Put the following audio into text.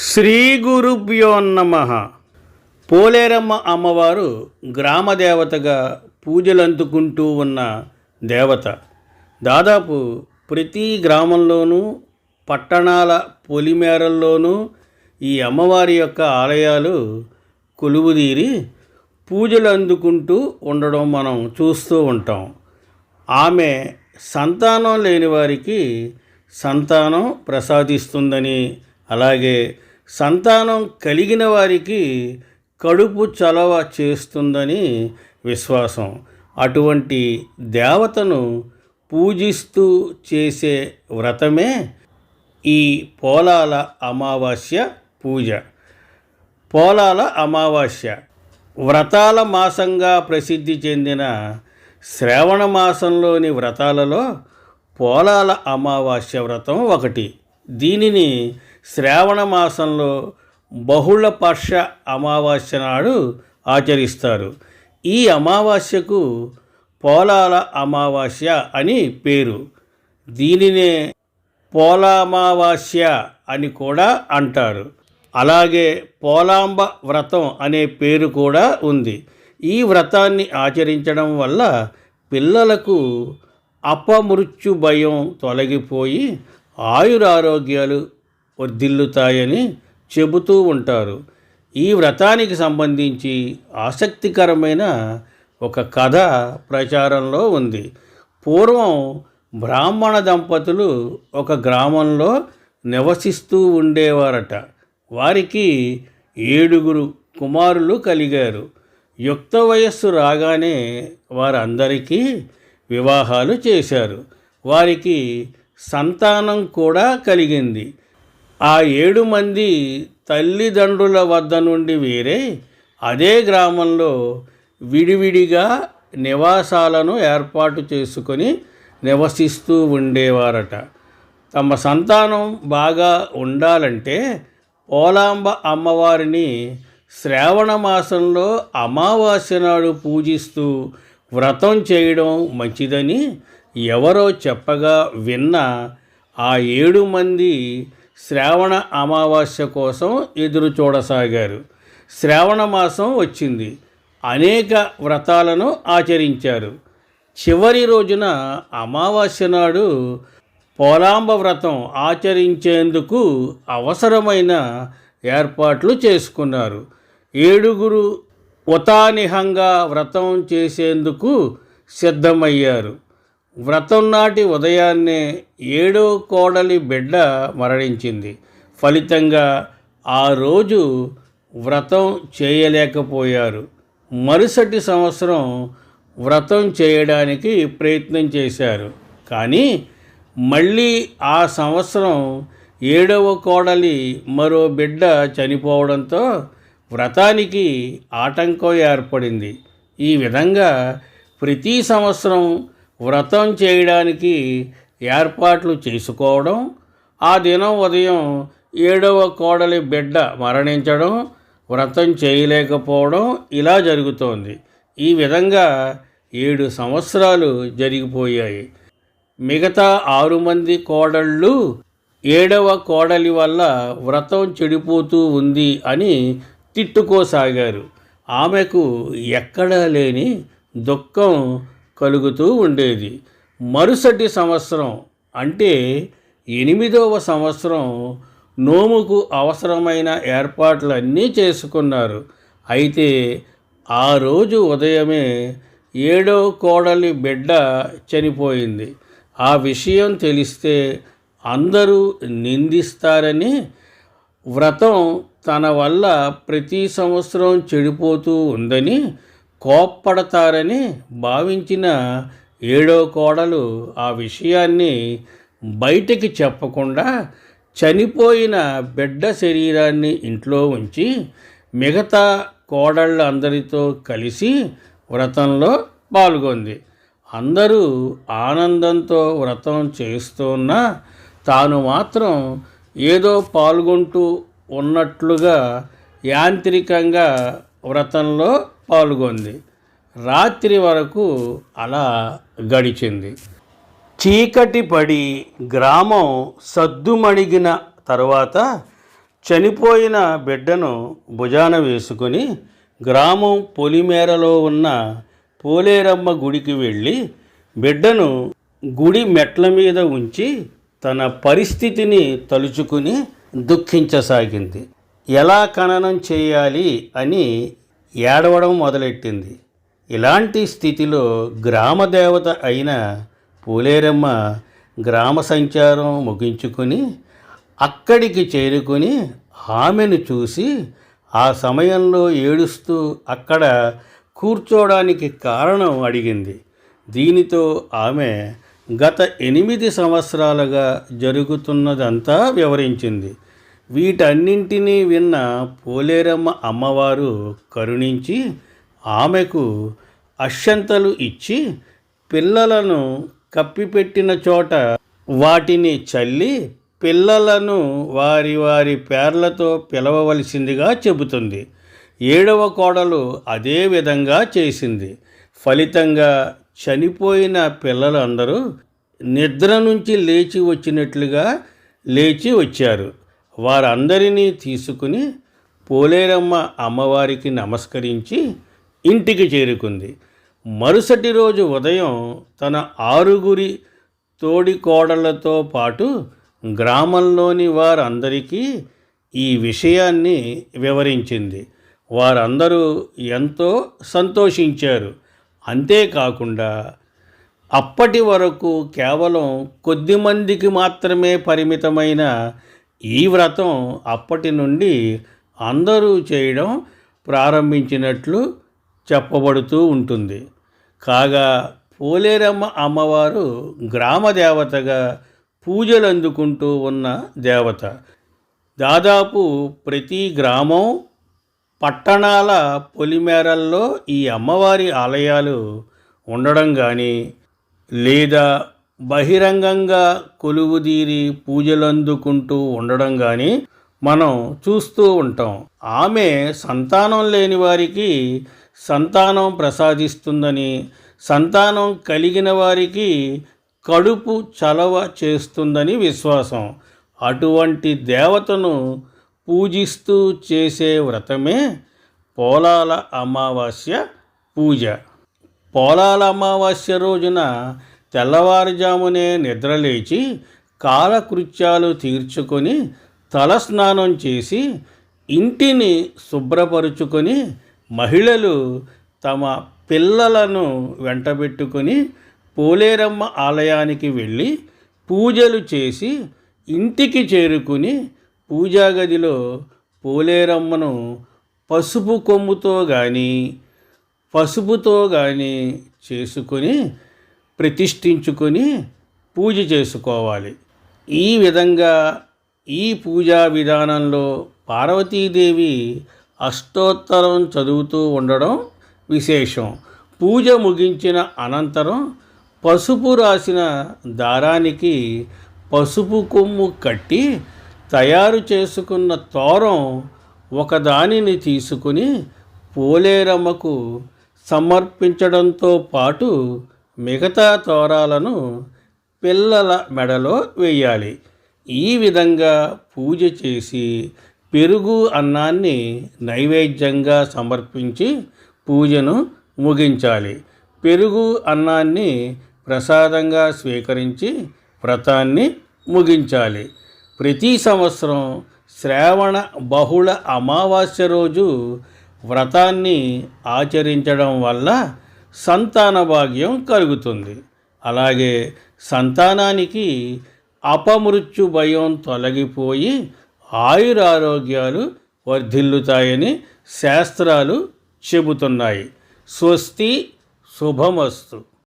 శ్రీ గురుభ్యో నమ. పోలేరమ్మ అమ్మవారు గ్రామ దేవతగా పూజలు అందుకుంటూ ఉన్న దేవత. దాదాపు ప్రతి గ్రామంలోనూ పట్టణాల పొలిమేరల్లోనూ ఈ అమ్మవారి యొక్క ఆలయాలు కొలువుదీరి పూజలు అందుకుంటూ ఉండడం మనం చూస్తూ ఉంటాం. ఆమె సంతానం లేని వారికి సంతానం ప్రసాదిస్తుందని అలాగే సంతానం కలిగిన వారికి కడుపు చలవ చేస్తుందని విశ్వాసం. అటువంటి దేవతను పూజిస్తూ చేసే వ్రతమే ఈ పోలాల అమావాస్య పూజ. పోలాల అమావాస్య. వ్రతాల మాసంగా ప్రసిద్ధి చెందిన శ్రావణ మాసంలోని వ్రతాలలో పోలాల అమావాస్య వ్రతం ఒకటి. దీనిని శ్రావణ మాసంలో బహుళ పక్ష అమావాస్య నాడు ఆచరిస్తారు. ఈ అమావాస్యకు పోలాల అమావాస్య అని పేరు. దీనినే పోలామావాస్య అని కూడా అంటారు. అలాగే పోలాంబ వ్రతం అనే పేరు కూడా ఉంది. ఈ వ్రతాన్ని ఆచరించడం వల్ల పిల్లలకు అపమృత్యు భయం తొలగిపోయి ఆయురారోగ్యాలు వర్ధిల్లుతాయని చెబుతూ ఉంటారు. ఈ వ్రతానికి సంబంధించి ఆసక్తికరమైన ఒక కథ ప్రచారంలో ఉంది. పూర్వం బ్రాహ్మణ దంపతులు ఒక గ్రామంలో నివసిస్తూ ఉండేవారట. వారికి ఏడుగురు కుమారులు కలిగారు. యుక్త వయస్సు రాగానే వారందరికీ వివాహాలు చేశారు. వారికి సంతానం కూడా కలిగింది. ఆ ఏడు మంది తల్లిదండ్రుల వద్ద నుండి వేరే అదే గ్రామంలో విడివిడిగా నివాసాలను ఏర్పాటు చేసుకొని నివసిస్తూ ఉండేవారట. తమ సంతానం బాగా ఉండాలంటే పోలాంబ అమ్మవారిని శ్రావణ మాసంలో అమావాస్య నాడు పూజిస్తూ వ్రతం చేయడం మంచిదని ఎవరో చెప్పగా విన్న ఆ ఏడు మంది శ్రావణ అమావాస్య కోసం ఎదురు చూడసాగారు. శ్రావణ మాసం వచ్చింది. అనేక వ్రతాలను ఆచరించారు. చివరి రోజున అమావాస్య నాడు పోలాంబ వ్రతం ఆచరించేందుకు అవసరమైన ఏర్పాట్లు చేసుకున్నారు. ఏడుగురు ఉతానిహంగా వ్రతం చేసేందుకు సిద్ధమయ్యారు. వ్రతం నాటి ఉదయాన్నే ఏడో కోడలి బిడ్డ మరణించింది. ఫలితంగా ఆ రోజు వ్రతం చేయలేకపోయారు. మరుసటి సంవత్సరం వ్రతం చేయడానికి ప్రయత్నం చేశారు. కానీ మళ్ళీ ఆ సంవత్సరం ఏడవ కోడలి మరో బిడ్డ చనిపోవడంతో వ్రతానికి ఆటంకం ఏర్పడింది. ఈ విధంగా ప్రతి సంవత్సరం వ్రతం చేయడానికి ఏర్పాట్లు చేసుకోవడం ఆ దినం ఉదయం ఏడవ కోడలి బిడ్డ మరణించడం వ్రతం చేయలేకపోవడం ఇలా జరుగుతోంది. ఈ విధంగా ఏడు సంవత్సరాలు జరిగిపోయాయి. మిగతా ఆరు మంది కోడళ్ళు ఏడవ కోడలి వల్ల వ్రతం చెడిపోతూ ఉంది అని తిట్టుకోసాగారు. ఆమెకు ఎక్కడా లేని దుఃఖం కలుగుతూ ఉండేది. మరుసటి సంవత్సరం అంటే ఎనిమిదవ సంవత్సరం నోముకు అవసరమైన ఏర్పాట్లన్నీ చేసుకున్నారు. అయితే ఆ రోజు ఉదయమే ఏడో కోడలి బిడ్డ చనిపోయింది. ఆ విషయం తెలిస్తే అందరూ నిందిస్తారని వ్రతం తన వల్ల ప్రతి సంవత్సరం చెడిపోతూ ఉందని కోప్పడతారని భావించిన ఏడో కోడలు ఆ విషయాన్ని బయటికి చెప్పకుండా చనిపోయిన బిడ్డ శరీరాన్ని ఇంట్లో ఉంచి మిగతా కోడళ్ళందరితో కలిసి వ్రతంలో పాల్గొంది. అందరూ ఆనందంతో వ్రతం చేస్తున్నా తాను మాత్రం ఏదో పాల్గొంటూ ఉన్నట్లుగా యాంత్రికంగా వ్రతంలో పాల్గొంది. రాత్రి వరకు అలా గడిచింది. చీకటి పడి గ్రామం సద్దుమణిగిన తర్వాత చనిపోయిన బిడ్డను భుజాన వేసుకొని గ్రామం పొలిమేరలో ఉన్న పోలేరమ్మ గుడికి వెళ్ళి బిడ్డను గుడి మెట్ల మీద ఉంచి తన పరిస్థితిని తలుచుకుని దుఃఖించసాగింది. ఎలా ఖననం చేయాలి అని ఏడవడం మొదలెట్టింది. ఇలాంటి స్థితిలో గ్రామదేవత అయిన పూలేరమ్మ గ్రామ సంచారం ముగించుకొని అక్కడికి చేరుకొని ఆమెను చూసి ఆ సమయంలో ఏడుస్తూ అక్కడ కూర్చోడానికి కారణం అడిగింది. దీనితో ఆమె గత ఎనిమిది సంవత్సరాలుగా జరుగుతున్నదంతా వివరించింది. వీటన్నింటినీ విన్న పోలేరమ్మ అమ్మవారు కరుణించి ఆమెకు అక్షంతలు ఇచ్చి పిల్లలను కప్పిపెట్టిన చోట వాటిని చల్లి పిల్లలను వారి వారి పేర్లతో పిలవవలసిందిగా చెబుతుంది. ఏడవ కోడలు అదే విధంగా చేసింది. ఫలితంగా చనిపోయిన పిల్లలందరూ నిద్ర నుంచి లేచి వచ్చినట్లుగా లేచి వచ్చారు. వారందరినీ తీసుకుని పోలేరమ్మ అమ్మవారికి నమస్కరించి ఇంటికి చేరుకుంది. మరుసటి రోజు ఉదయం తన ఆరుగురి తోడికోడళ్ళతో పాటు గ్రామంలోని వారందరికీ ఈ విషయాన్ని వివరించింది. వారందరూ ఎంతో సంతోషించారు. అంతేకాకుండా అప్పటి వరకు కేవలం కొద్ది మందికి మాత్రమే పరిమితమైన ఈ వ్రతం అప్పటి నుండి అందరూ చేయడం ప్రారంభించినట్లు చెప్పబడుతూ ఉంటుంది. కాగా పోలేరమ్మ అమ్మవారు గ్రామ దేవతగా పూజలు అందుకుంటూ ఉన్న దేవత. దాదాపు ప్రతి గ్రామం పట్టణాల పొలిమేరల్లో ఈ అమ్మవారి ఆలయాలు ఉండడం కానీ లేదా బహిరంగంగా కొలువుదీరి పూజలందుకుంటూ ఉండడం కానీ మనం చూస్తూ ఉంటాం. ఆమె సంతానం లేని వారికి సంతానం ప్రసాదిస్తుందని సంతానం కలిగిన వారికి కడుపు చలవ చేస్తుందని విశ్వాసం. అటువంటి దేవతను పూజిస్తూ చేసే వ్రతమే పోలాల అమావాస్య పూజ. పోలాల అమావాస్య రోజున తెల్లవారుజామునే నిద్రలేచి కాలకృత్యాలు తీర్చుకొని తలస్నానం చేసి ఇంటిని శుభ్రపరుచుకొని మహిళలు తమ పిల్లలను వెంటబెట్టుకొని పోలేరమ్మ ఆలయానికి వెళ్ళి పూజలు చేసి ఇంటికి చేరుకుని పూజా గదిలో పోలేరమ్మను పసుపు కొమ్ముతో కానీ పసుపుతో కానీ చేసుకొని ప్రతిష్ఠించుకొని పూజ చేసుకోవాలి. ఈ విధంగా ఈ పూజా విధానంలో పార్వతీదేవి అష్టోత్తరం చదువుతూ ఉండడం విశేషం. పూజ ముగించిన అనంతరం పసుపు రాసిన దారానికి పసుపు కొమ్ము కట్టి తయారు చేసుకున్న తోరం ఒకదానిని తీసుకుని పోలేరమ్మకు సమర్పించడంతో పాటు మిగతా తోరాలను పిల్లల మెడలో వేయాలి. ఈ విధంగా పూజ చేసి పెరుగు అన్నాన్ని నైవేద్యంగా సమర్పించి పూజను ముగించాలి. పెరుగు అన్నాన్ని ప్రసాదంగా స్వీకరించి వ్రతాన్ని ముగించాలి. ప్రతి సంవత్సరం శ్రావణ బహుళ అమావాస్య రోజు వ్రతాన్ని ఆచరించడం వల్ల సంతాన భాగ్యం కలుగుతుంది. అలాగే సంతానానికి అపమృత్యు భయం తొలగిపోయి ఆయురారోగ్యాలు వర్ధిల్లుతాయని శాస్త్రాలు చెబుతున్నాయి. స్వస్తి శుభమస్తు.